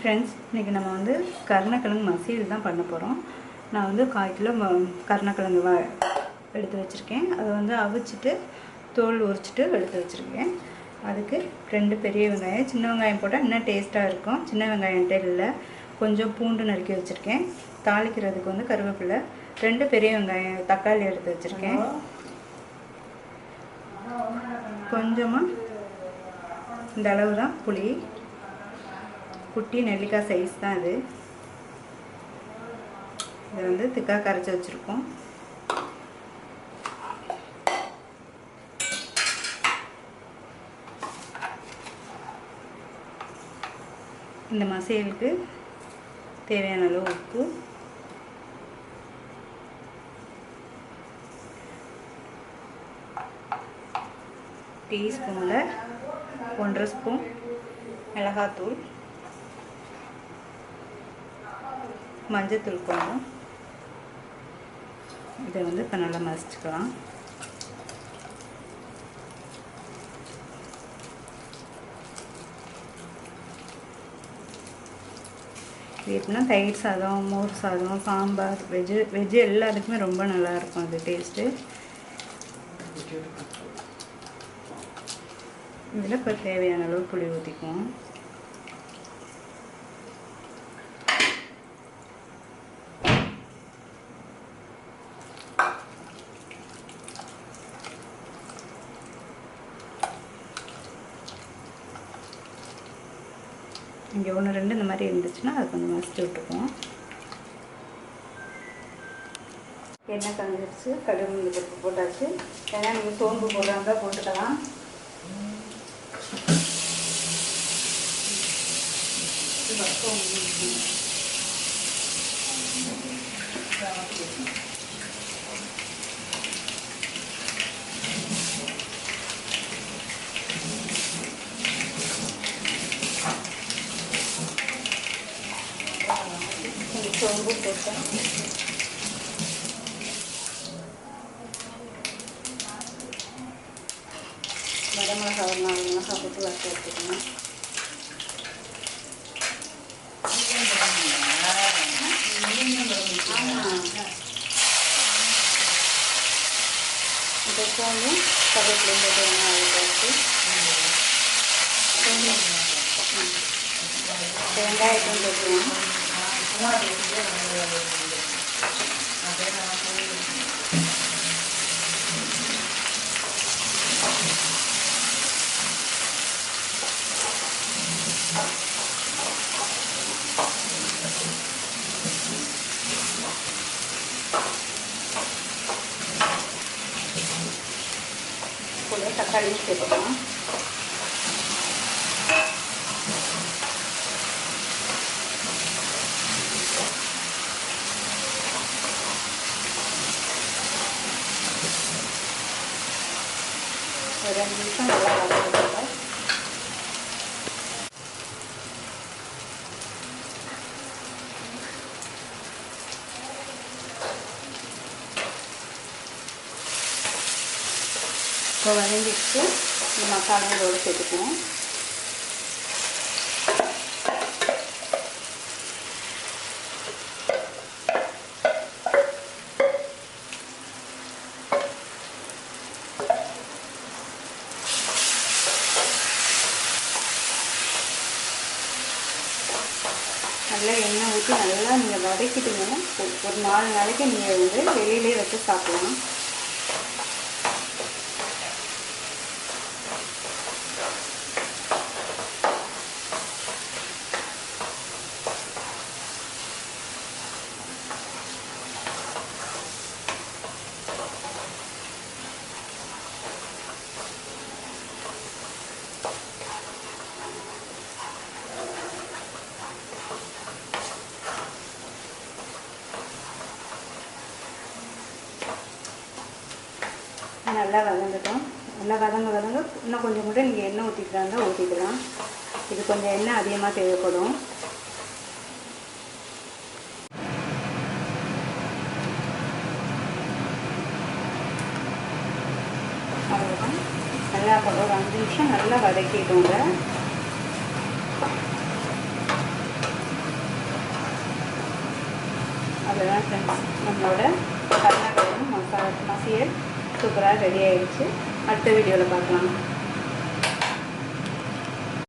Friends இன்றைக்கி நம்ம வந்து கருணக்கிழங்கு மசியல் தான் பண்ண போகிறோம் நான் வந்து கால் கிலோ கருணக்கிழங்கு வ எடுத்து வச்சுருக்கேன். அதை வந்து அவிச்சிட்டு தோல் உரிச்சிட்டு எடுத்து வச்சுருக்கேன். அதுக்கு ரெண்டு பெரிய வெங்காயம் சின்ன வெங்காயம் போட்டால் இன்னும் டேஸ்ட்டாக இருக்கும். சின்ன வெங்காயம் இல்லை. கொஞ்சம் பூண்டு நறுக்கி வச்சுருக்கேன். தாளிக்கிறதுக்கு வந்து கருவேப்பிலை ரெண்டு பெரிய வெங்காயம் தக்காளி எடுத்து வச்சுருக்கேன். கொஞ்சமாக இந்த அளவு தான் புளி. குட்டி நெல்லிக்காய் சைஸ் தான் இது. இதை வந்து திக்காக கரைச்சி வச்சுருக்கோம். இந்த மசையலுக்கு தேவையான அளவு உப்பு. டீஸ்பூனில் ஒன்றரை ஸ்பூன் மிளகாத்தூள். மஞ்சத்தூள் கொஞ்சம் இதை வந்து இப்போ நல்லா மசிச்சுக்கலாம். இது எப்படின்னா தயிர் சாதம் மோர் சாதம் சாம்பார் வெஜ்ஜு வெஜ்ஜு எல்லாத்துக்குமே ரொம்ப நல்லாயிருக்கும் அது டேஸ்ட்டு. இதில் இப்போ தேவையான அளவு புளி ஊற்றிக்குவோம் இங்கே ஒன்று ரெண்டு இந்த மாதிரி இருந்துச்சுன்னா அது கொஞ்சம் மசிச்சு விட்டுக்குவோம். எண்ணெய் கலந்துருச்சு கடுகு உளுந்து பருப்பு போட்டாச்சு. ஏன்னா நீங்கள் சோம்பு போடுறாங்க போட்டுக்கலாம். Tunggu kita. Bada masalah malu masalah itu lah terutama. Untuk kamu, kalau belum ada yang mau kasih, எடுத்துக்கணும் ஆமாம் இப்போ சோம்பு கருவேப்பிலையும் போட்டு வெங்காயம் போட்டு வெங்காயத்தையும் போட்டுருவோம் கூட தக்காளியும் சேர்த்துக்கலாம் ஒரு ரெண்டு நிமிஷம் நல்லா வதக்கிட்டு இப்போ வதங்கிட்டு இந்த மசாலா இதோடு சேர்த்துக்குவோம். நல்லா எண்ணெய் ஊற்றி நல்லா நீங்கள் வதக்கிட்டீங்கன்னா ஒரு- ஒரு நாலு நாளைக்கு நீங்கள் வந்து வெளியிலே வச்சு சாப்பிடலாம். நல்லா வதங்கட்டும். நல்லா வதங்க வதங்க இன்னும் கொஞ்சம் கூட நீங்கள் எண்ணெய் ஊற்றிக்கிறாங்க ஊற்றிக்கலாம் இது கொஞ்சம் எண்ணெய் அதிகமாக தேவைப்படும். அவ்வளோதான் நல்லா ஒரு அஞ்சு நிமிஷம் நல்லா வதக்கிடுங்க அதுதான் ஃப்ரெண்ட்ஸ் நம்மளோட கருணக்கிழங்கு மசா மசியல். சூப்பராக ரெடி ஆயிடுச்சு. அடுத்த வீடியோவில் பார்க்கலாம்.